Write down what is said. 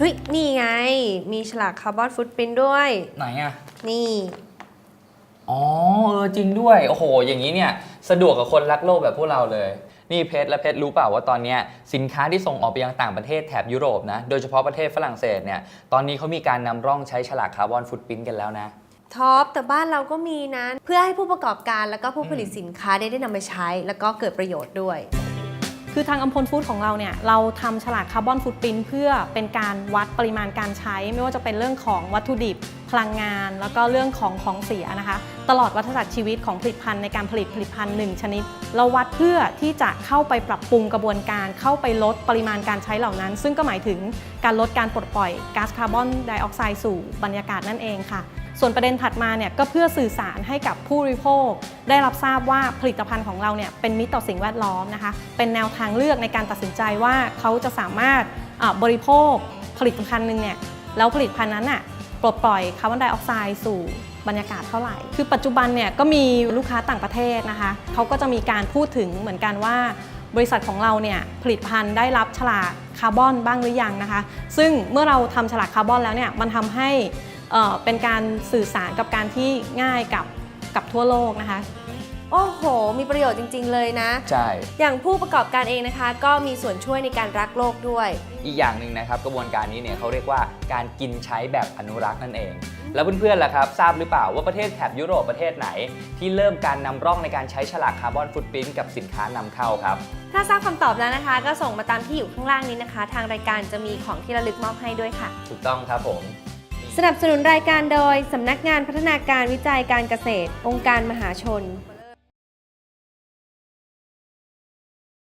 ฮ้ย นี่ไง มีฉลากคาร์บอนฟุตปรินด้วย ไหนอะนี่ อ๋อเออจริงด้วย โอ้โห อย่างนี้เนี่ย สะดวกกับคนรักโลกแบบพวกเราเลย นี่เพชรและเพชรรู้เปล่าว่าตอนเนี้ยสินค้าที่ส่งออกไปยังต่างประเทศแถบยุโรปนะ โดยเฉพาะประเทศฝรั่งเศสเนี่ย ตอนนี้เขามีการนำร่องใช้ฉลากคาร์บอนฟุตปรินกันแล้วนะ ท็อป แต่บ้านเราก็มีนะ เพื่อให้ผู้ประกอบการแล้วก็ผู้ผลิตสินค้าได้ได้นำไปใช้ แล้วก็เกิดประโยชน์ด้วย คือทางอัมพลฟู้ดของเราเนี่ยเราทำฉลากคาร์บอนฟุตปรินเพื่อเป็นการวัดปริมาณการใช้ ไม่ว่าจะเป็นเรื่องของวัตถุดิบพลังงาน แล้วก็เรื่องของของเสียนะคะ ตลอดวัฏจักรชีวิตของผลิตภัณฑ์ในการผลิตผลิตภัณฑ์หนึ่งชนิด เราวัดเพื่อที่จะเข้าไปปรับปรุงกระบวนการ เข้าไปลดปริมาณการใช้เหล่านั้น ซึ่งก็หมายถึงการลดการปลดปล่อยก๊าซคาร์บอนไดออกไซด์สู่บรรยากาศนั่นเองค่ะ ส่วนประเด็นถัดมาเนี่ยก็เพื่อสื่อสารให้กับผู้บริโภค ได้รับทราบว่าผลิตภัณฑ์ของเราเนี่ยเป็นมิตรต่อสิ่งแวดล้อมนะคะ เป็นแนวทางเลือกในการตัดสินใจว่าเขาจะสามารถบริโภคผลิตภัณฑ์หนึ่งเนี่ยแล้วผลิตภัณฑ์นั้นน่ะปลดปล่อยคาร์บอนไดออกไซด์สู่บรรยากาศเท่าไหร่ คือปัจจุบันเนี่ยก็มีลูกค้าต่างประเทศนะคะเขาก็จะมีการพูดถึงเหมือนกันว่า บริษัทของเราเนี่ยผลิตภัณฑ์ได้รับฉลากคาร์บอนบ้างหรือยังนะคะ ซึ่งเมื่อเราทำฉลากคาร์บอนแล้วเนี่ยมันทำให้ เอ่อเป็นการสื่อสารกับการที่ง่ายกับกับทั่วโลกนะคะ โอ้โห มีประโยชน์จริง ๆ เลยนะ ใช่ อย่างผู้ประกอบการเองนะคะ ก็มีส่วนช่วยในการรักโลกด้วย อีกอย่างหนึ่งนะครับกระบวนการนี้เนี่ยเขาเรียกว่าการกินใช้แบบอนุรักษ์นั่นเอง แล้วเพื่อนๆล่ะครับทราบหรือเปล่าว่าประเทศแถบยุโรปประเทศไหน ที่เริ่มการนำร่องในการใช้ฉลากคาร์บอนฟุตปรินกับสินค้านำเข้าครับ ถ้าทราบคำตอบแล้วนะคะ ก็ส่งมาตามที่อยู่ข้างล่างนี้นะคะ ทางรายการจะมีของที่ระลึกมอบให้ด้วยค่ะ ถูกต้องครับผม สนับสนุนรายการโดย สำนักงานพัฒนาการวิจัยการเกษตร องค์การมหาชน